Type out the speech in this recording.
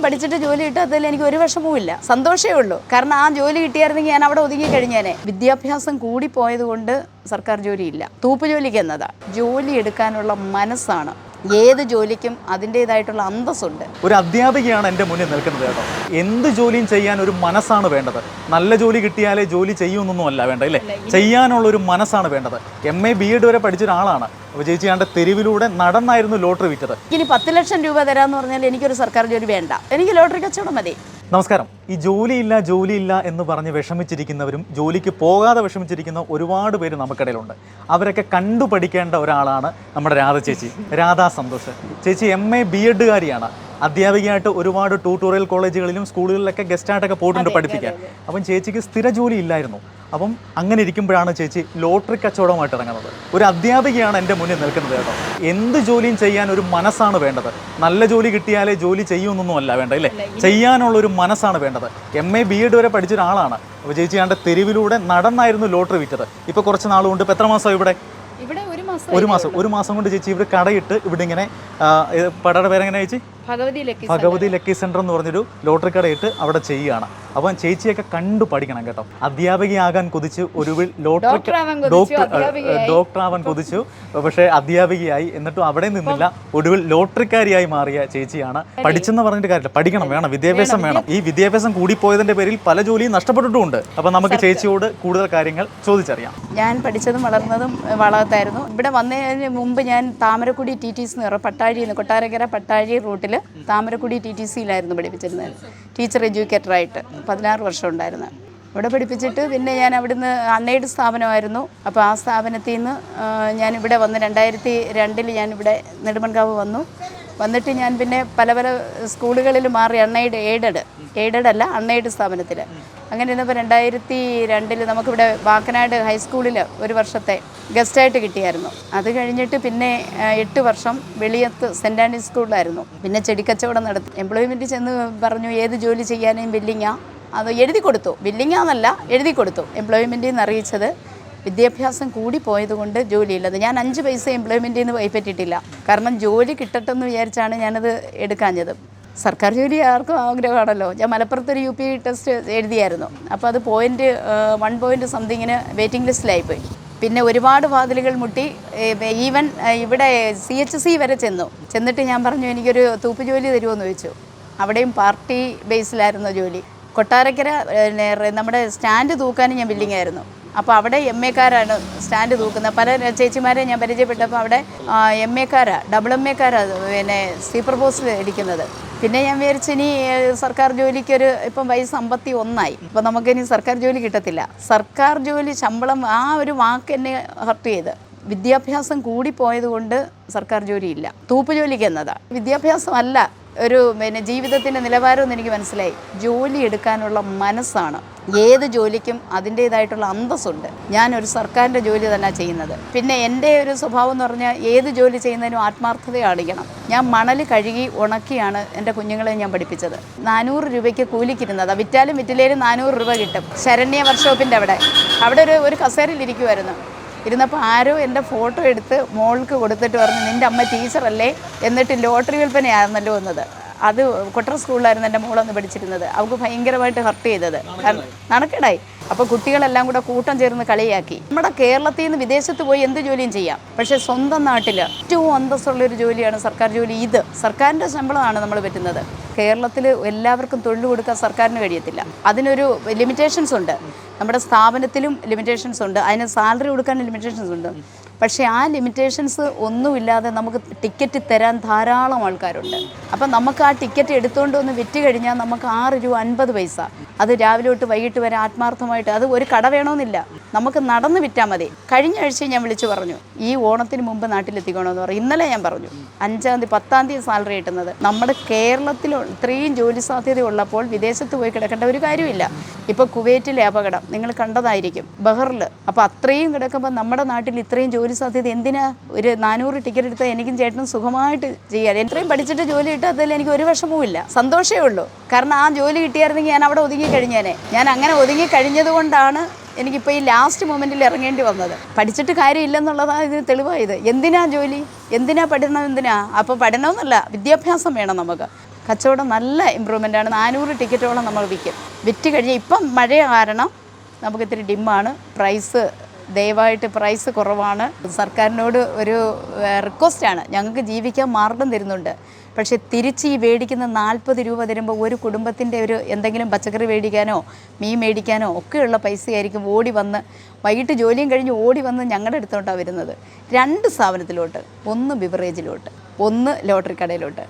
ഇത്രയും പഠിച്ചിട്ട് ജോലി കിട്ടാത്തതിൽ എനിക്ക് ഒരു വിഷമവും ഇല്ല. സന്തോഷമേ ഉള്ളൂ. കാരണം ആ ജോലി കിട്ടിയായിരുന്നെങ്കിൽ ഞാൻ അവിടെ ഒതുങ്ങി കഴിഞ്ഞേനെ. വിദ്യാഭ്യാസം കൂടിപ്പോയത് കൊണ്ട് സർക്കാർ ജോലിയില്ല. തൂപ്പ് ജോലിക്ക് എന്നതാ. ജോലി എടുക്കാനുള്ള മനസ്സാണ് ഏത് ജോലിക്കും അതിന്റെതായിട്ടുള്ള അന്തസ്സുണ്ട്. ഒരു അധ്യാപികയാണ് എന്റെ മുന്നിൽ നിൽക്കുന്നത് കേട്ടോ. എന്ത് ജോലിയും ചെയ്യാൻ ഒരു മനസ്സാണ് വേണ്ടത്. നല്ല ജോലി കിട്ടിയാലേ ജോലി ചെയ്യുമെന്നൊന്നും അല്ല? വേണ്ട അല്ലേ ചെയ്യാനുള്ള ഒരു മനസ്സാണ് വേണ്ടത്. എം എ ബി എഡ് വരെ പഠിച്ച ഒരാളാണ് അപ്പോൾ ചേച്ചി തെരുവിലൂടെ നടന്നായിരുന്നു ലോട്ടറി വിറ്റത്. ഇനി പത്ത് ലക്ഷം രൂപ തരാമെന്ന് പറഞ്ഞാൽ എനിക്കൊരു സർക്കാർ ജോലി വേണ്ട. എനിക്ക് ലോട്ടറി കച്ചവടം മതി. നമസ്കാരം. ഈ ജോലിയില്ല ജോലിയില്ല എന്ന് പറഞ്ഞ് വിഷമിച്ചിരിക്കുന്നവരും ജോലിക്ക് പോകാതെ വിഷമിച്ചിരിക്കുന്ന ഒരുപാട് പേര് നമുക്കിടയിലുണ്ട്. അവരൊക്കെ കണ്ടു പഠിക്കേണ്ട ഒരാളാണ് നമ്മുടെ രാധ ചേച്ചി രാധാ സന്തോഷ്. ചേച്ചി എം എ ബി എഡുകാരിയാണ് അധ്യാപികയായിട്ട് ഒരുപാട് ട്യൂട്ടോറിയൽ കോളേജുകളിലും സ്കൂളുകളിലൊക്കെ ഗസ്റ്റായിട്ടൊക്കെ പോയിട്ടുണ്ട് പഠിപ്പിക്കാൻ. അപ്പം ചേച്ചിക്ക് സ്ഥിര ജോലി ഇല്ലായിരുന്നു. അപ്പം അങ്ങനെ ഇരിക്കുമ്പോഴാണ് ചേച്ചി ലോട്ടറി കച്ചവടമായിട്ട് ഇറങ്ങുന്നത്. ഒരു അധ്യാപികയാണ് എന്റെ മുന്നിൽ നിൽക്കുന്നത് കേട്ടോ. എന്ത് ജോലിയും ചെയ്യാൻ ഒരു മനസ്സാണ് വേണ്ടത്. നല്ല ജോലി കിട്ടിയാലേ ജോലി ചെയ്യുമെന്നൊന്നും അല്ല? വേണ്ട അല്ലേ ചെയ്യാനുള്ള ഒരു മനസ്സാണ് വേണ്ടത്. എം എ ബി എഡ് വരെ പഠിച്ച ഒരാളാണ് അപ്പോൾ ചേച്ചി ആണ്ട് തെരുവിലൂടെ നടന്നായിരുന്നു ലോട്ടറി വിറ്റത്. ഇപ്പോൾ കുറച്ച് നാളുകൊണ്ട് ഇപ്പോൾ എത്ര മാസം ഇവിടെ? ഒരു മാസം ഒരു മാസം കൊണ്ട് ചേച്ചി ഇവിടെ കടയിട്ട് ഇവിടെ ഇങ്ങനെ പടയുടെ പേരെങ്ങനെ ചേച്ചി? Bhagavathi lucky Bhagavathi lucky centre എന്ന് പറഞ്ഞൊരു ലോട്ടറി കടയിട്ട് അവിടെ ചെയ്യുകയാണ്. അപ്പം ചേച്ചിയൊക്കെ കണ്ടു പഠിക്കണം കേട്ടോ. അധ്യാപികയാകാൻ കൊതിച്ച് ഒടുവിൽ ലോട്ടറി ഡോക്ടർ ഡോക്ടറാവാൻ കൊതിച്ചു, പക്ഷേ അധ്യാപികയായി. എന്നിട്ടും അവിടെ നിന്നില്ല. ഒടുവിൽ ലോട്ടറിക്കാരിയായി മാറിയ ചേച്ചിയാണ്. പഠിച്ചെന്ന് പറഞ്ഞിട്ട് കാര്യമില്ല. പഠിക്കണം വേണം. വിദ്യാഭ്യാസം വേണം. ഈ വിദ്യാഭ്യാസം കൂടിപ്പോയതിന്റെ പേരിൽ പല ജോലിയും നഷ്ടപ്പെട്ടിട്ടുണ്ട് അപ്പം നമുക്ക് ചേച്ചിയോട് കൂടുതൽ കാര്യങ്ങൾ ചോദിച്ചറിയാം. ഞാൻ പഠിച്ചതും വളർന്നതും വളകത്തായിരുന്നു ഇവിടെ വന്നതിന് മുമ്പ് ഞാൻ താമരക്കുടി ടി ടി സി എന്ന് പറയും. പട്ടാഴി കൊട്ടാരക്കര പട്ടാഴി റൂട്ടിൽ താമരക്കുടി ടി ടി സിയിലായിരുന്നു പഠിപ്പിച്ചിരുന്നത്. ടീച്ചർ എഡ്യൂക്കേറ്ററായിട്ട്. പതിനാറ് വർഷം ഉണ്ടായിരുന്നു. ഇവിടെ പഠിപ്പിച്ചിട്ട് പിന്നെ ഞാൻ അവിടുന്ന് അണ്ണയുടെ സ്ഥാപനമായിരുന്നു. അപ്പോൾ ആ സ്ഥാപനത്തിൽ നിന്ന് ഞാനിവിടെ വന്ന് രണ്ടായിരത്തി രണ്ടിൽ ഞാൻ ഇവിടെ നെടുമൺകാവ് വന്നു. വന്നിട്ട് ഞാൻ പിന്നെ പല പല സ്കൂളുകളിൽ മാറി അണ്ണയുടെ എയ്ഡഡ് എയ്ഡഡ് അല്ല അണ്ണയുടെ സ്ഥാപനത്തിൽ അങ്ങനെ ഇരുന്നപ്പോൾ രണ്ടായിരത്തി രണ്ടിൽ നമുക്കിവിടെ വാക്കനാട് ഹൈസ്കൂളിൽ ഒരു വർഷത്തെ ഗസ്റ്റായിട്ട് കിട്ടിയായിരുന്നു. അത് കഴിഞ്ഞിട്ട് പിന്നെ എട്ട് വർഷം വെളിയത്ത് സെന്റ് ആൻഡ്രീസ് സ്കൂളിലായിരുന്നു. പിന്നെ ചെടിക്കച്ചവടം നടത്തി. എംപ്ലോയ്മെന്റ് ചെന്ന് പറഞ്ഞു ഏത് ജോലി ചെയ്യാനും ബില്ലിങ്ങാ? അത് എഴുതി കൊടുത്തു. ബില്ലിങ്ങാന്നല്ല എഴുതി കൊടുത്തു. എംപ്ലോയ്മെന്റിൽ നിന്ന് അറിയിച്ചത് വിദ്യാഭ്യാസം കൂടി പോയതുകൊണ്ട് ജോലിയില്ലത്. ഞാൻ അഞ്ച് പൈസ എംപ്ലോയ്മെന്റിൽ നിന്ന് കൈപ്പറ്റിയിട്ടില്ല. കാരണം ജോലി കിട്ടട്ടെന്ന് വിചാരിച്ചാണ് ഞാനത് എടുക്കാഞ്ഞത്. സർക്കാർ ജോലി ആർക്കും ആഗ്രഹമാണല്ലോ. ഞാൻ മലപ്പുറത്ത് ഒരു യു പി ടെസ്റ്റ് എഴുതിയായിരുന്നു. അപ്പോൾ അത് പോയിന്റ് വൺ പോയിന്റ് സംതിങ്ങിന് വെയിറ്റിംഗ് ലിസ്റ്റിലായിപ്പോയി പിന്നെ ഒരുപാട് വാതിലുകൾ മുട്ടി ഈവൻ ഇവിടെ സി എച്ച് സി വരെ ചെന്നു. ചെന്നിട്ട് ഞാൻ പറഞ്ഞു എനിക്കൊരു തൂപ്പ് ജോലി തരുമോ ചോദിച്ചു. അവിടെയും പാർട്ടി ബേസിലായിരുന്നു ജോലി. കൊട്ടാരക്കര നമ്മുടെ സ്റ്റാൻഡ് തൂക്കാനും ഞാൻ ബില്ലിംഗ് ആയിരുന്നു. അപ്പോൾ അവിടെ എം എക്കാരാണ് സ്റ്റാൻഡ് തൂക്കുന്നത്. പല ചേച്ചിമാരെ ഞാൻ പരിചയപ്പെട്ടപ്പോൾ അവിടെ എം എക്കാരാണ് ഡബിൾ എം എക്കാരാണ് പിന്നെ സ്ലീപ്പർ പോസ്റ്റിൽ ഇരിക്കുന്നത്. പിന്നെ ഞാൻ വിചാരിച്ചു ഇനി സർക്കാർ ജോലിക്കൊരു ഇപ്പം വയസ്സ് അമ്പത്തി ഒന്നായി അപ്പം നമുക്കിനി സർക്കാർ ജോലി കിട്ടത്തില്ല. സർക്കാർ ജോലി ശമ്പളം ആ ഒരു വാക്ക് എന്നെ ഹർട്ട് ചെയ്ത്. വിദ്യാഭ്യാസം കൂടിപ്പോയത് കൊണ്ട് സർക്കാർ ജോലിയില്ല തൂപ്പ് ജോലിക്ക് എന്നതാണ് വിദ്യാഭ്യാസം അല്ല ഒരു പിന്നെ ജീവിതത്തിന്റെ നിലവാരമെന്ന് എനിക്ക് മനസ്സിലായി. ജോലി എടുക്കാനുള്ള മനസ്സാണ്. ഏത് ജോലിക്കും അതിന്റേതായിട്ടുള്ള അന്തസ്സുണ്ട്. ഞാനൊരു സർക്കാരിന്റെ ജോലി തന്നെ ചെയ്യുന്നത്. പിന്നെ എന്റെ ഒരു സ്വഭാവം എന്ന് പറഞ്ഞാൽ ഏത് ജോലി ചെയ്യുന്നതിനും ആത്മാർത്ഥത കാണിക്കണം ഞാൻ മണൽ കഴുകി ഉണക്കിയാണ് എന്റെ കുഞ്ഞുങ്ങളെ ഞാൻ പഠിപ്പിച്ചത്. നാനൂറ് രൂപയ്ക്ക് കൂലിക്കിരുന്നത്. വിറ്റാലും വിറ്റിലേലും നാനൂറ് രൂപ കിട്ടും. ശരണ്യ വർക്ക്ഷോപ്പിന്റെ അവിടെ. അവിടെ ഒരു ഒരു കസേരയിൽ ഇരിക്കുമായിരുന്നു ഇരുന്നപ്പോൾ ആരോ എന്റെ ഫോട്ടോ എടുത്ത് മോൾക്ക് കൊടുത്തിട്ട് പറഞ്ഞു നിന്റെ അമ്മ ടീച്ചറല്ലേ? എന്നിട്ട് ലോട്ടറി വിൽപ്പനയായിരുന്നല്ലോ എന്നത് അത് കൊട്ടർ സ്കൂളിലായിരുന്നു എന്റെ മോളൊന്ന് പഠിച്ചിരുന്നത്. അവൾക്ക് ഭയങ്കരമായിട്ട് ഹർട്ട് ചെയ്തത്. നടക്കടായി. അപ്പോൾ കുട്ടികളെല്ലാം കൂടെ കൂട്ടം ചേർന്ന് കളിയാക്കി. നമ്മുടെ കേരളത്തിൽ നിന്ന് വിദേശത്ത് പോയി എന്ത് ജോലിയും ചെയ്യാം. പക്ഷേ സ്വന്തം നാട്ടിൽ ഏറ്റവും അന്തസ്സുള്ളൊരു ജോലിയാണ് സർക്കാർ ജോലി. ഇത് സർക്കാരിന്റെ ശമ്പളമാണ് നമ്മൾ പറ്റുന്നത്. കേരളത്തിൽ എല്ലാവർക്കും തൊഴിൽ കൊടുക്കാൻ സർക്കാരിന് കഴിയത്തില്ല. അതിനൊരു ലിമിറ്റേഷൻസ് ഉണ്ട്. നമ്മുടെ സ്ഥാപനത്തിലും ലിമിറ്റേഷൻസ് ഉണ്ട്. അതിന് സാലറി കൊടുക്കാൻ ലിമിറ്റേഷൻസ് ഉണ്ട്. പക്ഷേ ആ ലിമിറ്റേഷൻസ് ഒന്നുമില്ലാതെ നമുക്ക് ടിക്കറ്റ് തരാൻ ധാരാളം ആൾക്കാരുണ്ട്. അപ്പം നമുക്ക് ആ ടിക്കറ്റ് എടുത്തുകൊണ്ട് ഒന്ന് വിറ്റ് കഴിഞ്ഞാൽ നമുക്ക് ആറ് രൂപ അൻപത് പൈസ അത് രാവിലെ തൊട്ട് വൈകിട്ട് വരെ ആത്മാർത്ഥമായിട്ട് അത് ഒരു കട വേണമെന്നില്ല നമുക്ക് നടന്ന് വിറ്റാൽ മതി. കഴിഞ്ഞ ആഴ്ച ഞാൻ വിളിച്ചു പറഞ്ഞു ഈ ഓണത്തിന് മുമ്പ് നാട്ടിലെത്തിക്കണമെന്ന് പറഞ്ഞു ഇന്നലെ ഞാൻ പറഞ്ഞു അഞ്ചാം തീയതി പത്താം തീയതി സാലറി കിട്ടുന്നത്. നമ്മുടെ കേരളത്തിൽ ഇത്രയും ജോലി സാധ്യത ഉള്ളപ്പോൾ വിദേശത്ത് പോയി കിടക്കേണ്ട ഒരു കാര്യമില്ല. ഇപ്പോൾ കുവൈറ്റിലെ അപകടം നിങ്ങൾ കണ്ടതായിരിക്കും. ബഹറിൽ അപ്പോൾ അത്രയും കിടക്കുമ്പോൾ നമ്മുടെ നാട്ടിൽ ഇത്രയും ജോലി സാധ്യത എന്തിനാ ഒരു നാനൂറ് ടിക്കറ്റ് എടുത്താൽ എനിക്കും ചേട്ടനും സുഖമായിട്ട് ചെയ്യാം എത്രയും പഠിച്ചിട്ട് ജോലി കിട്ടാത്തതിൽ എനിക്ക് ഒരു വിഷമവും ഇല്ല സന്തോഷമേ ഉള്ളൂ. കാരണം ആ ജോലി കിട്ടിയായിരുന്നെങ്കിൽ ഞാൻ അവിടെ ഒതുങ്ങി കഴിഞ്ഞേനെ. ഞാൻ അങ്ങനെ ഒതുങ്ങി കഴിഞ്ഞതുകൊണ്ടാണ് എനിക്കിപ്പോൾ ഈ ലാസ്റ്റ് മൊമെന്റിൽ ഇറങ്ങേണ്ടി വന്നത്. പഠിച്ചിട്ട് കാര്യമില്ലെന്നുള്ളതാണ് ഇതിന് തെളിവായത്. എന്തിനാ ജോലി? എന്തിനാ പഠനം? എന്തിനാ? അപ്പോൾ പഠനമെന്നല്ല വിദ്യാഭ്യാസം വേണം നമുക്ക്. കച്ചവടം നല്ല ഇമ്പ്രൂവ്മെന്റ് ആണ്. നാനൂറ് ടിക്കറ്റോളം നമ്മൾ വിൽക്കും. വിറ്റ് കഴിഞ്ഞ് ഇപ്പം മഴ കാരണം നമുക്ക് ഇത്തിരി ഡിമ്മാണ് പ്രൈസ് ദയവായിട്ട് പ്രൈസ് കുറവാണ്. സർക്കാരിനോട് ഒരു റിക്വസ്റ്റാണ് ഞങ്ങൾക്ക് ജീവിക്കാൻ മാർഗം തരുന്നുണ്ട്. പക്ഷേ തിരിച്ച് ഈ മേടിക്കുന്ന നാൽപ്പത് രൂപ തരുമ്പോൾ ഒരു കുടുംബത്തിന്റെ ഒരു എന്തെങ്കിലും പച്ചക്കറി മേടിക്കാനോ മീൻ മേടിക്കാനോ ഒക്കെയുള്ള പൈസയായിരിക്കും ഓടി വന്ന് വൈകിട്ട് ജോലിയും കഴിഞ്ഞ് ഓടി വന്ന് ഞങ്ങളുടെ അടുത്തോട്ടാണ് വരുന്നത്. രണ്ട് സ്ഥാപനത്തിലോട്ട് ഒന്ന് ബിവറേജിലോട്ട് ഒന്ന് ലോട്ടറി കടയിലോട്ട്.